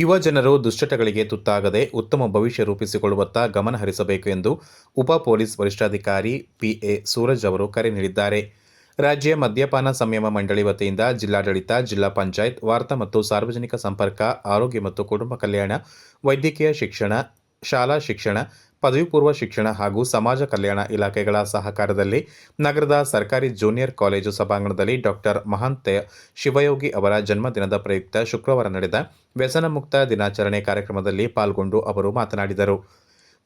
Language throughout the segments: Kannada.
ಯುವ ಜನರು ದುಶ್ಚಟಗಳಿಗೆ ತುತ್ತಾಗದೆ ಉತ್ತಮ ಭವಿಷ್ಯ ರೂಪಿಸಿಕೊಳ್ಳುವತ್ತ ಗಮನ ಹರಿಸಬೇಕು ಎಂದು ಉಪ ಪೊಲೀಸ್ ವರಿಷ್ಠಾಧಿಕಾರಿ ಪಿಎ ಸೂರಜ್ ಅವರು ಕರೆ ನೀಡಿದ್ದಾರೆ. ರಾಜ್ಯ ಮದ್ಯಪಾನ ಸಂಯಮ ಮಂಡಳಿ ವತಿಯಿಂದ ಜಿಲ್ಲಾಡಳಿತ, ಜಿಲ್ಲಾ ಪಂಚಾಯತ್, ವಾರ್ತಾ ಮತ್ತು ಸಾರ್ವಜನಿಕ ಸಂಪರ್ಕ, ಆರೋಗ್ಯ ಮತ್ತು ಕುಟುಂಬ ಕಲ್ಯಾಣ, ವೈದ್ಯಕೀಯ ಶಿಕ್ಷಣ, ಶಾಲಾ ಶಿಕ್ಷಣ, ಪದವಿ ಪೂರ್ವ ಶಿಕ್ಷಣ ಹಾಗೂ ಸಮಾಜ ಕಲ್ಯಾಣ ಇಲಾಖೆಗಳ ಸಹಕಾರದಲ್ಲಿ ನಗರದ ಸರ್ಕಾರಿ ಜೂನಿಯರ್ ಕಾಲೇಜು ಸಭಾಂಗಣದಲ್ಲಿ ಡಾಕ್ಟರ್ ಮಹಾಂತ ಶಿವಯೋಗಿ ಅವರ ಜನ್ಮದಿನದ ಪ್ರಯುಕ್ತ ಶುಕ್ರವಾರ ನಡೆದ ವ್ಯಸನ ಮುಕ್ತ ದಿನಾಚರಣೆ ಕಾರ್ಯಕ್ರಮದಲ್ಲಿ ಪಾಲ್ಗೊಂಡು ಅವರು ಮಾತನಾಡಿದರು.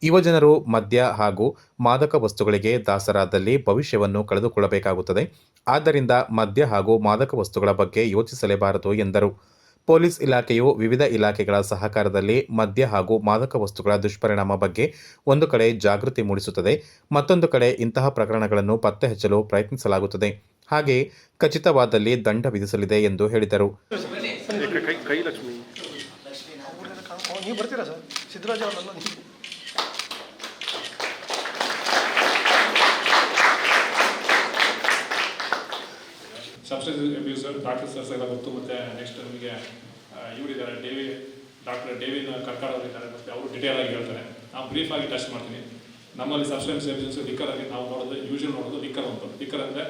ಯುವಜನರು ಮದ್ಯ ಹಾಗೂ ಮಾದಕ ವಸ್ತುಗಳಿಗೆ ದಾಸರಾದಲ್ಲಿ ಭವಿಷ್ಯವನ್ನು ಕಳೆದುಕೊಳ್ಳಬೇಕಾಗುತ್ತದೆ. ಆದ್ದರಿಂದ ಮದ್ಯ ಹಾಗೂ ಮಾದಕ ವಸ್ತುಗಳ ಬಗ್ಗೆ ಯೋಚಿಸಲೇಬಾರದು ಎಂದರು. ಪೊಲೀಸ್ ಇಲಾಖೆಯು ವಿವಿಧ ಇಲಾಖೆಗಳ ಸಹಕಾರದಲ್ಲಿ ಮದ್ಯ ಹಾಗೂ ಮಾದಕ ವಸ್ತುಗಳ ದುಷ್ಪರಿಣಾಮ ಬಗ್ಗೆ ಒಂದು ಕಡೆ ಜಾಗೃತಿ ಮೂಡಿಸುತ್ತದೆ. ಮತ್ತೊಂದು ಕಡೆ ಇಂತಹ ಪ್ರಕರಣಗಳನ್ನು ಪತ್ತೆ ಹಚ್ಚಲು ಪ್ರಯತ್ನಿಸಲಾಗುತ್ತದೆ. ಹಾಗೆಯೇ ಖಚಿತವಾದಲ್ಲಿ ದಂಡ ವಿಧಿಸಲಿದೆ ಎಂದು ಹೇಳಿದರು. ನೀವು ಬರ್ತೀರಾ ಸರ್? ಸಿದ್ದರಾಜ ಅವರಲ್ಲ ನೀವು. ಸಬ್ಸ್ಟೆನ್ಸ್ ಅಬ್ಯೂಸರ್ ಡಾಕ್ಟರ್ ಸರ್ಸ್ ಎಲ್ಲ ಗೊತ್ತು. ಮತ್ತು ನೆಕ್ಸ್ಟ್ ನಮಗೆ ಇವರಿದ್ದಾರೆ ಡೇವಿ ಡಾಕ್ಟರ್ ಡೇವಿನ ಕರ್ಕಾಡ್ ಅವರು ಇದ್ದಾರೆ. ಮತ್ತು ಅವರು ಡಿಟೇಲ್ ಆಗಿ ಹೇಳ್ತಾರೆ. ನಾವು ಬ್ರೀಫ್ ಆಗಿ ಟಚ್ ಮಾಡ್ತೀನಿ. ನಮ್ಮಲ್ಲಿ ಸಬ್ಸ್ಟೆನ್ಸ್ ಅಬ್ಯೂಸ್ ಲಿಕ್ಕರ್ ಆಗಿ ನಾವು ನೋಡೋದು ಯೂಶಲ್ ನೋಡೋದು ಲಿಕ್ಕರ್ ಅಂತ. ಲಿಕ್ಕರ್ ಅಂದರೆ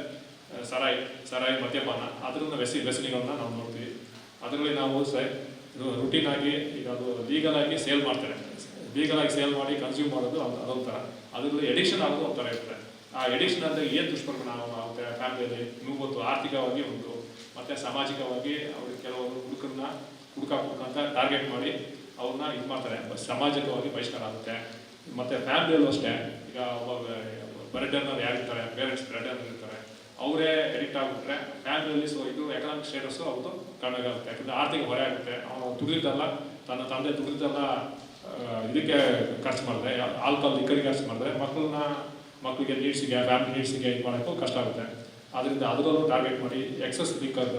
ಸರಾಯಿ ಸರಾಯಿ ಮದ್ಯಪಾನ. ಅದರಿಂದ ವ್ಯಸಿ ವ್ಯಸನಿಗಳನ್ನ ನಾವು ನೋಡ್ತೀವಿ. ಅದರಲ್ಲಿ ನಾವು ಸ ರುಟೀನ್ ಆಗಿ, ಈಗ ಅದು ಲೀಗಲ್ ಆಗಿ ಸೇಲ್ ಮಾಡ್ತಾರೆ. ಲೀಗಲ್ ಆಗಿ ಸೇಲ್ ಮಾಡಿ ಕನ್ಸ್ಯೂಮ್ ಮಾಡೋದು ಅದು, ಅದೊಂಥರ. ಥರ ಅದರಲ್ಲಿ ಎಡಿಕ್ಷನ್ ಆಗೋದು ಒಂಥರ ಇರುತ್ತೆ ಆ ಎಡಿಕ್ಷನ್ ಅಂದರೆ ಏನು ದುಷ್ಪರಿಣಾಮ ಆಗುತ್ತೆ? ಫ್ಯಾಮಿಲಿಯಲ್ಲಿ ನೀವು ಆರ್ಥಿಕವಾಗಿ ಉಂಟು ಮತ್ತು ಸಾಮಾಜಿಕವಾಗಿ ಅವ್ರಿಗೆ ಕೆಲವರು ಹುಡುಕರನ್ನ ಹುಡುಕಾಕ್ಬೇಕಂತ ಟಾರ್ಗೆಟ್ ಮಾಡಿ ಅವ್ರನ್ನ ಇದು ಮಾಡ್ತಾರೆ. ಸಾಮಾಜಿಕವಾಗಿ ಬಹಿಷ್ಕಾರ ಆಗುತ್ತೆ. ಮತ್ತು ಫ್ಯಾಮಿಲಿಯಲ್ಲೂ ಅಷ್ಟೇ. ಈಗ ಒಬ್ಬ ಬರ್ಡನ್ನರ್ ಯಾರಿರ್ತಾರೆ? ಪೇರೆಂಟ್ಸ್ ಬರ್ಡನ್ನರ್ ಇರ್ತಾರೆ. ಅವರೇ ಎಡಿಕ್ಟ್ ಆಗಿಬಿಟ್ರೆ ಫ್ಯಾಮಿಲಿಯಲ್ಲಿ ಸೊ ಇದು ಎಕನಾಮಿಕ್ ಸ್ಟೇಟಸ್ಸು ಅವ್ರದ್ದು ಕಡಿಮೆ ಆಗುತ್ತೆ. ಯಾಕಂದರೆ ಆರ್ಥಿಕ ಹೊರೆ ಆಗುತ್ತೆ. ಅವನು ದುಡಿದಲ್ಲ ತನ್ನ ತಂದೆ ದುಡಿದಲ್ಲ ಇದಕ್ಕೆ ಖರ್ಚು ಮಾಡಿದ್ರೆ ಆಲ್ಕಾಲ್ ಲಿಕ್ಕರಿಗೆ ಖರ್ಚು ಮಾಡಿದ್ರೆ ಮಕ್ಕಳನ್ನ, ಮಕ್ಕಳಿಗೆ ನೀಡ್ಸಿಗೆ ಫ್ಯಾಮಿಲಿ ನೀಡ್ಸಿಗೆ ಇದು ಮಾಡೋಕ್ಕೂ ಕಷ್ಟ ಆಗುತ್ತೆ. ಆದ್ದರಿಂದ ಅದರಲ್ಲೂ ಟಾರ್ಗೆಟ್ ಮಾಡಿ ಎಕ್ಸಸ್ ಲಿಕ್ಕರ್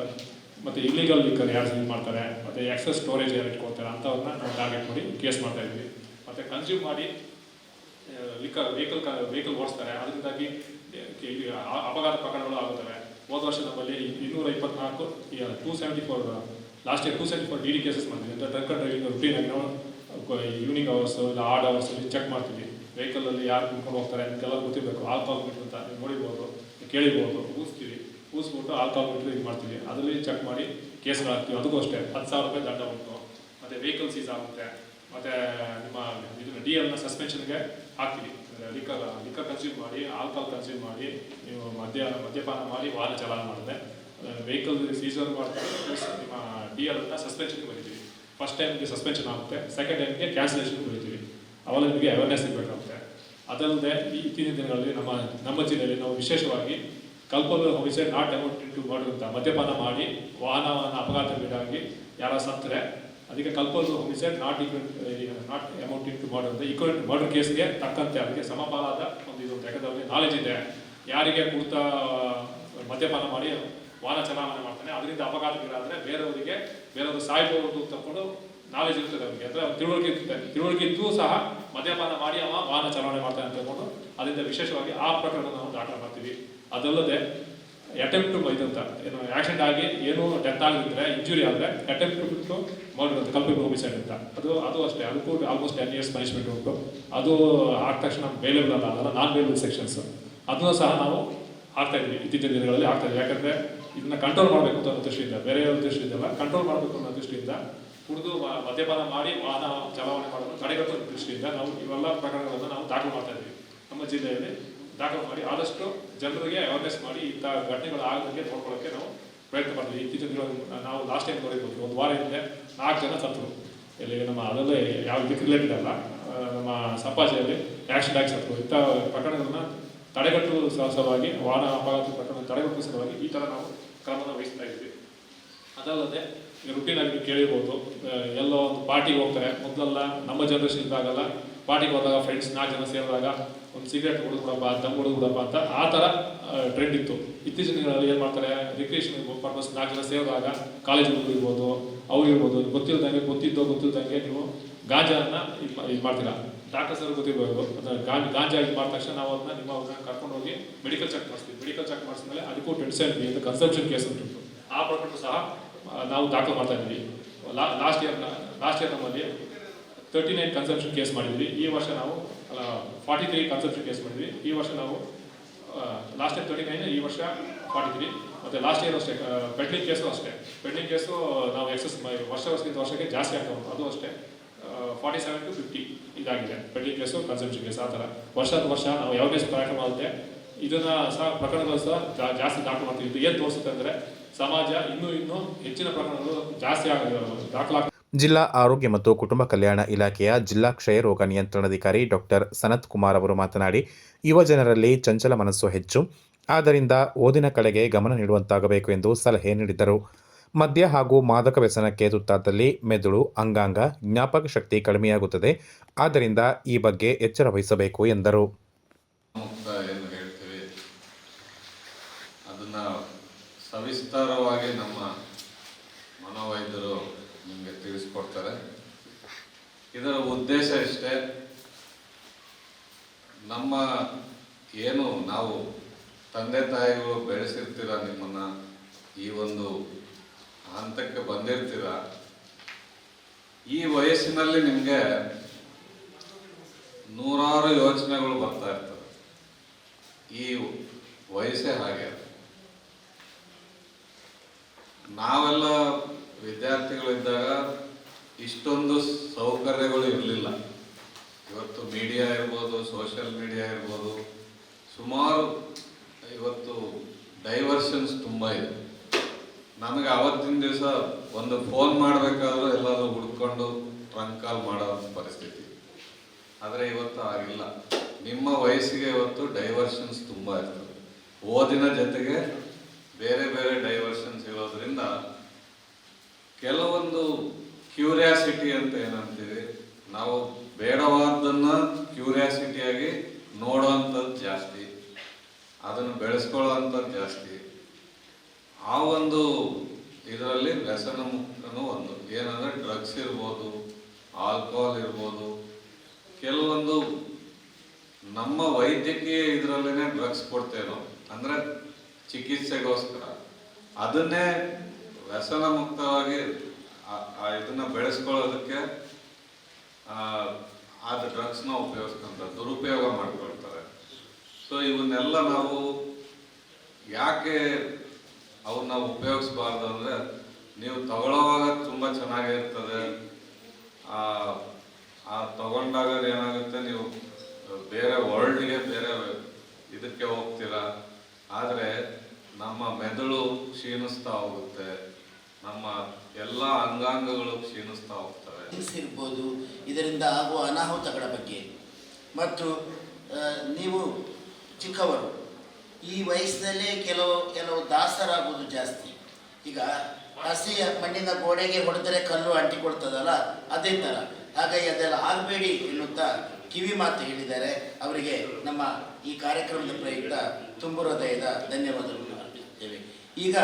ಮತ್ತು ಇಲ್ಲಿಗಲ್ ಲಿಕ್ಕರ್ ಯಾರು ಇದು ಮಾಡ್ತಾರೆ, ಮತ್ತು ಎಕ್ಸಸ್ ಸ್ಟೋರೇಜ್ ಯಾರು ಇಟ್ಕೊಳ್ತಾರೆ ಅಂಥವ್ರನ್ನ ನಾವು ಟಾರ್ಗೆಟ್ ಮಾಡಿ ಕೇಸ್ ಮಾಡ್ತಾ ಇದ್ವಿ. ಮತ್ತು ಕನ್ಸ್ಯೂಮ್ ಮಾಡಿ ವೆಹಿಕಲ್ ವೆಹಿಕಲ್ ಓಡಿಸ್ತಾರೆ. ಅದರಿಂದಾಗಿ ಅಪಘಾತ ಪ್ರಕರಣಗಳು ಆಗುತ್ತವೆ. ಹೋದ ವರ್ಷ ನಮ್ಮಲ್ಲಿ ಇನ್ನೂರ ಇಪ್ಪತ್ನಾಲ್ಕು two seventy four last year two seventy four D D cases ಮಾಡ್ತೀವಿ ಅಂದರೆ ಡ್ರಂಕ್ ಡ್ರೈವಿಂಗ್ ರುಟೀನ್ ಆಗಿ ನಾವು ಈವ್ನಿಂಗ್ ಅವರ್ಸು ಇಲ್ಲ ಆಡ್ ಅವರ್ಸಲ್ಲಿ ಚೆಕ್ ಮಾಡ್ತೀವಿ. ವೆಹಿಕಲಲ್ಲಿ ಯಾರು ಕುಂಕೊಂಡು ಹೋಗ್ತಾರೆ ಅದಕ್ಕೆಲ್ಲ ಗೊತ್ತಿರಬೇಕು. ಆಲ್ಕೋಹಾಲ್ ಮೀಟ್ರ್ ಅಂತ ನೋಡಿರ್ಬೋದು, ಕೇಳಿರ್ಬೋದು ಊಸ್ತೀವಿ ಊಸ್ಬಿಟ್ಟು ಆಲ್ಕೋಹಾಲ್ ಮೀಟ್ರ್ ಇದು ಮಾಡ್ತೀವಿ. ಅದರಲ್ಲಿ ಚೆಕ್ ಮಾಡಿ ಕೇಸ್ಗಳು ಹಾಕ್ತೀವಿ. ಅದಕ್ಕೂ ಅಷ್ಟೇ, ಹತ್ತು ಸಾವಿರ ರೂಪಾಯಿ ದಂಡ ಉಂಟು ಮತ್ತು ವೆಹಿಕಲ್ ಸೀಸ್ ಆಗುತ್ತೆ. ಮತ್ತು ನಿಮ್ಮ, ಇದು ಡಿ ಎಲ್ನ ಸಸ್ಪೆನ್ಷನ್ಗೆ ಹಾಕ್ತೀವಿ. ಲಿಕ್ಕರ್ ಲಿಕ್ಕರ್ ಕನ್ಸ್ಯೂಮ್ ಮಾಡಿ, ಆಲ್ಕೋಹಾಲ್ ಕನ್ಸ್ಯೂಮ್ ಮಾಡಿ, ನೀವು ಮದ್ಯ ಮದ್ಯಪಾನ ಮಾಡಿ, ವಾಹನ ಚಲಾನ ಮಾಡಿದೆ ವೆಹಿಕಲ್ ಸೀಸರ್ ಮಾಡ್ತಾರೆ ನಿಮ್ಮ ಡಿ ಎಲ್ನ ಸಸ್ಪೆನ್ಷನ್ಗೆ ಬರಿತೀವಿ. ಫಸ್ಟ್ ಟೈಮ್ಗೆ ಸಸ್ಪೆನ್ಷನ್ ಆಗುತ್ತೆ. ಸೆಕೆಂಡ್ ಟೈಮ್ಗೆ ಕ್ಯಾನ್ಸಲೇಷನ್ ಬರಿತೀವಿ. ಅವಾಗ ನಿಮಗೆ ಅವೇರ್ನೆಸ್ ಇರಬೇಕಾಗುತ್ತೆ ಅದಲ್ಲದೆ ಈ ಇತ್ತೀಚಿನ ದಿನಗಳಲ್ಲಿ ನಮ್ಮ ನಮ್ಮ ಜಿಲ್ಲೆಯಲ್ಲಿ ನಾವು ವಿಶೇಷವಾಗಿ culpable homicide not amount to ಮಾಡುವಂಥ ಅಂತ ಮದ್ಯಪಾನ ಮಾಡಿ ವಾಹನವನ್ನು ಅಪಘಾತ ಬೀಡಾಗಿ ಯಾರ ಸತ್ತರೆ ಅದಕ್ಕೆ culpable homicide not equal not amount to murder ಅಂತ ಈಕ್ವಲ್ ಮರ್ಡರ್ ಕೇಸ್ಗೆ ತಕ್ಕಂತೆ ಅದಕ್ಕೆ ಸಮಪಾಲಾದ ಒಂದು ಇದು ಯಾಕಂದ್ರೆ ನಾಲೆಜ್ ಇದೆ. ಯಾರಿಗೆ ಕುಡ್ತಾ ಮದ್ಯಪಾನ ಮಾಡಿ ವಾಹನ ಚಲಾವಣೆ ಮಾಡ್ತಾನೆ, ಅದರಿಂದ ಅಪಘಾತಗಳಾದರೆ ಬೇರೆಯವರಿಗೆ ಬೇರೆಯವರು ಸಾಯ್ಬೋದು ತಕ್ಕೊಂಡು ನಾಲೆಜ್ ಇರ್ತದೆ ಅವರಿಗೆ ಅಥವಾ ತಿಳುವಳಿಕೆ ಇರ್ತದೆ. ತಿಳುವಳಿಕೆ ಇದ್ದೂ ಸಹ ಮದ್ಯಪಾನ ಮಾಡಿ ಅವ ವಾಹನ ಚಲಾವಣೆ ಮಾಡ್ತಾನೆ ಅಂತ ಹೇಳ್ಕೊಂಡು ಅದರಿಂದ ವಿಶೇಷವಾಗಿ ಆ ಪ್ರಕರಣ ನಾವು ದಾಖಲೆ ಮಾಡ್ತೀವಿ. ಅದಲ್ಲದೆ ಅಟೆಂಪ್ಟ್ ಟು ಇದಂತ ಏನು ಆಕ್ಸಿಡೆಂಟ್ ಆಗಿ ಏನು ಡೆತ್ ಆಗಿದ್ರೆ ಇಂಜುರಿ ಆದರೆ ಅಟೆಂಪ್ಟ್ ಟು ಮಾಡಿರೋದು ಕಲ್ಪಿ ಹೋಮಿಸೈಡ್ ಅಂತ ಅದು ಅದು ಅಷ್ಟೇ. ಅದಕ್ಕೂ ಆಲ್ಮೋಸ್ಟ್ ಟೆನ್ ಇಯರ್ಸ್ ಪನಿಷ್ಮೆಂಟ್ ಉಂಟು. ಅದು ಆದ ತಕ್ಷಣ ಬೇಲೇಬಲ್ ಅಲ್ಲ ನಾನ್ ಬೇಲೇಬಲ್ ಸೆಕ್ಷನ್ಸ್ ಅದನ್ನು ಸಹ ನಾವು ಆಗ್ತಾ ಇದ್ವಿ ಇತ್ತೀಚಿನ ದಿನಗಳಲ್ಲಿ ಆಗ್ತಾ ಇದ್ವಿ ಯಾಕಂದ್ರೆ ಇದನ್ನ ಕಂಟ್ರೋಲ್ ಮಾಡಬೇಕು ಅಂತ ದೃಷ್ಟಿಯಿಂದ, ಬೇರೆ ದೃಷ್ಟಿಯಿಂದಲ್ಲ ಕಂಟ್ರೋಲ್ ಮಾಡಬೇಕು ಅನ್ನೋ ದೃಷ್ಟಿಯಿಂದ ಕುಡಿದು ಮದ್ಯಪಾನ ಮಾಡಿ ವಾಹನ ಚಲಾವಣೆ ಮಾಡೋದು ತಡೆಗಟ್ಟುವ ದೃಷ್ಟಿಯಿಂದ ನಾವು ಇವೆಲ್ಲ ಪ್ರಕರಣಗಳನ್ನು ನಾವು ದಾಖಲು ಮಾಡ್ತಾ ಇದ್ವಿ ನಮ್ಮ ಜಿಲ್ಲೆಯಲ್ಲಿ ದಾಖಲು ಮಾಡಿ, ಆದಷ್ಟು ಜನರಿಗೆ ಅವೇರ್ನೆಸ್ ಮಾಡಿ ಇಂಥ ಘಟನೆಗಳು ಆಗದಂಗೆ ನೋಡ್ಕೊಳ್ಳೋಕ್ಕೆ ನಾವು ಪ್ರಯತ್ನ ಮಾಡ್ತೀವಿ. ಇತ್ತೀಚಿನ ದಿನಗಳು ನಾವು ಲಾಸ್ಟ್ ಟೈಮ್ ನೋಡಿದ್ವಿ ಒಂದು ವಾರ ಹಿಂದೆ ನಾಲ್ಕು ಜನ ಸತ್ತರು. ಇಲ್ಲಿ ನಮ್ಮ, ಅದಲ್ಲೇ ಯಾವ ಇದಕ್ಕೆ ರಿಲೇಟೆಡ್ ಅಲ್ಲ ನಮ್ಮ ಸಂಪಾಜೆಯಲ್ಲಿ ಆಕ್ಸಿಡೆಂಟ್ ಆಗಿ ಸತ್ತರು. ಇಂಥ ಪ್ರಕರಣಗಳನ್ನ ತಡೆಗಟ್ಟುವ ಸಲುವಾಗಿ, ವಾಹನ ಅಪಘಾತ ಪ್ರಕರಣ ತಡೆಗಟ್ಟುವ ಸಲುವಾಗಿ ಈ ಥರ ನಾವು ಕ್ರಮನ ವಹಿಸ್ತಾ ಇದ್ವಿ ಅದಲ್ಲದೆ ರುಟೀನ್ ಆಗಿ ಕೇಳಿರ್ಬೋದು ಎಲ್ಲೋ ಒಂದು ಪಾರ್ಟಿಗೆ ಹೋಗ್ತಾರೆ. ಮೊದಲೆಲ್ಲ ನಮ್ಮ ಜನರೇಷನ್ ಇದ್ದಾಗಲ್ಲ ಪಾರ್ಟಿಗೆ ಹೋದಾಗ ಫ್ರೆಂಡ್ಸ್ ನಾಲ್ಕು ಜನ ಸೇರಿದಾಗ ಒಂದು ಸಿಗರೇಟ್ ಹುಡುಗಡಪ್ಪ ದಮ್ ಹುಡುಗಡಪ್ಪ ಅಂತ ಆ ಥರ ಟ್ರೆಂಡ್ ಇತ್ತು. ಇತ್ತೀಚಿನ ದಿನಗಳಲ್ಲಿ ಏನು ಮಾಡ್ತಾರೆ ರಿಕ್ರಿಯೇಷನ್ ಪರ್ಪಸ್ ನಾಲ್ಕು ಜನ ಸೇರಿದಾಗ ಕಾಲೇಜ್ ಹುಡುಗರಿರ್ಬೋದು ಅವ್ರು ಇರ್ಬೋದು, ಗೊತ್ತಿಲ್ದಂಗೆ, ಗೊತ್ತಿದ್ದೋ ಗೊತ್ತಿಲ್ದಂಗೆ ನೀವು ಗಾಂಜಾನ ಇದು ಮಾಡ್ತೀರಾ? ಡಾಕ್ಟರ್ ಸರ್ ಗೊತ್ತಿರಬೇಕು ಗಾ, ಗಾಂಜಾ ಇದು ಮಾಡಿದ ತಕ್ಷಣ ನಾವು ಅದನ್ನ ನಿಮ್ಮ ಅವ್ರನ್ನ ಕರ್ಕೊಂಡು ಹೋಗಿ ಮೆಡಿಕಲ್ ಚೆಕ್ ಮಾಡಿಸ್ತೀವಿ. ಮೆಡಿಕಲ್ ಚೆಕ್ ಮಾಡಿಸಿದ್ಮೇಲೆ ಅದಕ್ಕೂ ಟೆನ್ಷನ್ ಅಂತ ಕನ್ಸಂಪ್ಷನ್ ಕೇಸ್ ಅಂತ ಆ ಪ್ರಕರಣ ಸಹ ನಾವು ದಾಖಲು ಮಾಡ್ತಾ ಇದ್ದೀವಿ. ಲಾಸ್ಟ್ ಇಯರ್ನ ಲಾಸ್ಟ್ ಇಯರ್ ನಮ್ಮಲ್ಲಿ ತರ್ಟಿ ನೈನ್ ಕನ್ಸಂಪ್ಷನ್ ಕೇಸ್ ಮಾಡಿದ್ವಿ. ಈ ವರ್ಷ ನಾವು ಫಾರ್ಟಿ ತ್ರೀ ಕನ್ಸಂಪ್ಷನ್ ಕೇಸ್ ಮಾಡಿದ್ವಿ. ಈ ವರ್ಷ ನಾವು ಲಾಸ್ಟ್ ಇಯರ್ ತರ್ಟಿ ನೈನ್ ಈ ವರ್ಷ ಫಾರ್ಟಿ ತ್ರೀ ಮತ್ತು ಲಾಸ್ಟ್ ಇಯರ್ ಅಷ್ಟೇ ಪೆಂಡಿಂಗ್ ಕೇಸು ಅಷ್ಟೇ. ಪೆಂಡಿಂಗ್ ಕೇಸು ನಾವು ಎಕ್ಸಸ್ ವರ್ಷ ವರ್ಷದಿಂದ ವರ್ಷಕ್ಕೆ ಜಾಸ್ತಿ ಆಗ್ತಾ ಅದು ಅಷ್ಟೇ. ಫಾರ್ಟಿ ಸೆವೆನ್ ಟು ಫಿಫ್ಟಿ ಇದಾಗಿದೆ. ಪೆಂಡಿಂಗ್ ಕೇಸು ಕನ್ಸಂಪ್ಷನ್ ಕೇಸ್ ಆ ಥರ. ವರ್ಷದ ವರ್ಷ ನಾವು ಯಾವುದೇ ಕಾರ್ಯಕ್ರಮ ಆಗುತ್ತೆ. ಇದನ್ನು ಸಹ ಪ್ರಕರಣಗಳು ಸಹ ಜಾಸ್ತಿ ದಾಖಲು ಮಾಡ್ತೀವಿ ಇದು ಏನು ತೋರಿಸುತ್ತೆ ಅಂದರೆ, ಸಮಾಜ ಇನ್ನೂ ಇನ್ನೂ ಹೆಚ್ಚಿನ ಪ್ರಕರಣಗಳು ಜಾಸ್ತಿ ಆಗ ದಾಖಲಾಗ ಜಿಲ್ಲಾ ಆರೋಗ್ಯ ಮತ್ತು ಕುಟುಂಬ ಕಲ್ಯಾಣ ಇಲಾಖೆಯ ಜಿಲ್ಲಾ ಕ್ಷಯ ರೋಗ ನಿಯಂತ್ರಣಾಧಿಕಾರಿ ಡಾಕ್ಟರ್ ಸನತ್ ಕುಮಾರ್ ಅವರು ಮಾತನಾಡಿ, ಯುವ ಜನರಲ್ಲಿ ಚಂಚಲ ಮನಸ್ಸು ಹೆಚ್ಚು. ಆದ್ದರಿಂದ ಓದಿನ ಕಡೆಗೆ ಗಮನ ನೀಡುವಂತಾಗಬೇಕು ಎಂದು ಸಲಹೆ ನೀಡಿದರು ಮದ್ಯ ಹಾಗೂ ಮಾದಕ ವ್ಯಸನಕ್ಕೆ ತುತ್ತಾದಲ್ಲಿ ಮೆದುಳು, ಅಂಗಾಂಗ, ಜ್ಞಾಪಕ ಶಕ್ತಿ ಕಡಿಮೆಯಾಗುತ್ತದೆ. ಆದ್ದರಿಂದ ಈ ಬಗ್ಗೆ ಎಚ್ಚರ ವಹಿಸಬೇಕು ಎಂದರು. ಸವಿಸ್ತಾರವಾಗಿ ನಮ್ಮ ಇದರ ಉದ್ದೇಶ ಇಷ್ಟೇ. ನಮ್ಮ ಏನು ನಾವು ತಂದೆ ತಾಯಿಗಳು ಬೆಳೆಸಿರ್ತೀರ ನಿಮ್ಮನ್ನು, ಈ ಒಂದು ಹಂತಕ್ಕೆ ಬಂದಿರ್ತೀರ, ಈ ವಯಸ್ಸಿನಲ್ಲಿ ನಿಮಗೆ ನೂರಾರು ಯೋಚನೆಗಳು ಬರ್ತಾ ಇರ್ತವೆ. ಈ ವಯಸ್ಸೇ ಹಾಗೆ. ನಾವೆಲ್ಲ ವಿದ್ಯಾರ್ಥಿಗಳಿದ್ದಾಗ ಇಷ್ಟೊಂದು ಸೌಕರ್ಯಗಳು ಇರಲಿಲ್ಲ. ಇವತ್ತು ಮೀಡಿಯಾ ಇರ್ಬೋದು ಸೋಷಿಯಲ್ ಮೀಡಿಯಾ ಇರ್ಬೋದು, ಸುಮಾರು ಇವತ್ತು ಡೈವರ್ಷನ್ಸ್ ತುಂಬ ಇದೆ. ನಮಗೆ ಅವತ್ತಿನ ದಿವಸ ಒಂದು ಫೋನ್ ಮಾಡಬೇಕಾದ್ರೂ ಎಲ್ಲಾದರೂ ಹುಡ್ಕೊಂಡು ಟ್ರಂಕ್ ಕಾಲ್ ಮಾಡೋ ಪರಿಸ್ಥಿತಿ. ಆದರೆ ಇವತ್ತು ಆಗಿಲ್ಲ ನಿಮ್ಮ ವಯಸ್ಸಿಗೆ ಇವತ್ತು ಡೈವರ್ಷನ್ಸ್ ತುಂಬ ಇರ್ತದೆ. ಓದಿನ ಜೊತೆಗೆ ಬೇರೆ ಬೇರೆ ಡೈವರ್ಷನ್ಸ್ ಇರೋದ್ರಿಂದ ಕೆಲವೊಂದು ಕ್ಯೂರಿಯಾಸಿಟಿ ಅಂತ ಏನಂತೀವಿ? ನಾವು ಬೇಡವಾದ್ದನ್ನ ಕ್ಯೂರಿಯಾಸಿಟಿಯಾಗಿ ನೋಡೋವಂಥದ್ದು ಜಾಸ್ತಿ, ಅದನ್ನು ಬೆಳೆಸ್ಕೊಳ್ಳೋವಂಥದ್ದು ಜಾಸ್ತಿ. ಆ ಒಂದು ಇದರಲ್ಲಿ ವ್ಯಸನ ಮುಕ್ತನೂ ಒಂದು. ಏನಂದ್ರೆ ಡ್ರಗ್ಸ್ ಇರ್ಬೋದು, ಆಲ್ಕೋಹಾಲ್ ಇರ್ಬೋದು, ಕೆಲವೊಂದು ನಮ್ಮ ವೈದ್ಯಕೀಯ ಇದರಲ್ಲೇ ಡ್ರಗ್ಸ್ ಕೊಡ್ತೇನೋ, ಅಂದ್ರೆ ಚಿಕಿತ್ಸೆಗೋಸ್ಕರ. ಅದನ್ನೇ ವ್ಯಸನ ಮುಕ್ತವಾಗಿ ಆ- ಇದನ್ನ ಬೆಳೆಸ್ಕೊಳ್ಳೋದಕ್ಕೆ ಆದ ಡ್ರಗ್ಸ್ನ ಉಪಯೋಗಿಸ್ಕೊಂತ ದುರುಪಯೋಗ ಮಾಡ್ಕೊಳ್ತಾರೆ. ಸೊ ಇವನ್ನೆಲ್ಲ ನಾವು ಯಾಕೆ ಅವನ್ನ ಉಪಯೋಗಿಸ್ಬಾರ್ದು ಅಂದ್ರೆ, ನೀವು ತಗೊಳ್ಳೋವಾಗ ತುಂಬಾ ಚೆನ್ನಾಗಿರ್ತದೆ. ಆ ತಗೊಂಡಾಗ ಏನಾಗುತ್ತೆ, ನೀವು ಬೇರೆ ವರ್ಲ್ಡ್ಗೆ ಬೇರೆ ಇದಕ್ಕೆ ಹೋಗ್ತೀರಾ. ಆದರೆ ನಮ್ಮ ಮೆದುಳು ಕ್ಷೀಣಿಸ್ತಾ ಹೋಗುತ್ತೆ. ನಮ್ಮ ಎಲ್ಲ ಅಂಗಾಂಗಗಳು ಕ್ಷೀಣಿಸ್ತಾ ಹೋಗ್ತವೆ. ಇರ್ಬೋದು, ಇದರಿಂದ ಆಗುವ ಅನಾಹುತಗಳ ಬಗ್ಗೆ. ಮತ್ತು ನೀವು ಚಿಕ್ಕವರು, ಈ ವಯಸ್ಸಿನಲ್ಲೇ ಕೆಲವು ಕೆಲವು ದಾಸರಾಗುವುದು ಜಾಸ್ತಿ. ಈಗ ಹಸಿ ಮಣ್ಣಿನ ಗೋಡೆಗೆ ಹೊಡೆದರೆ ಕಲ್ಲು ಅಂಟಿಕೊಳ್ತದಲ್ಲ ಅದೇ ಥರ ಹಾಗಾಗಿ ಅದೆಲ್ಲ ಆಗಬೇಡಿ ಎನ್ನುತ್ತಾ ಕಿವಿ ಮಾತು ಹೇಳಿದ್ದಾರೆ. ಅವರಿಗೆ ನಮ್ಮ ಈ ಕಾರ್ಯಕ್ರಮದ ಪ್ರಯುಕ್ತ ತುಂಬು ಹೃದಯದ ಧನ್ಯವಾದಗಳು. ಅರ್ಪಿಸುತ್ತೇವೆ ಈಗ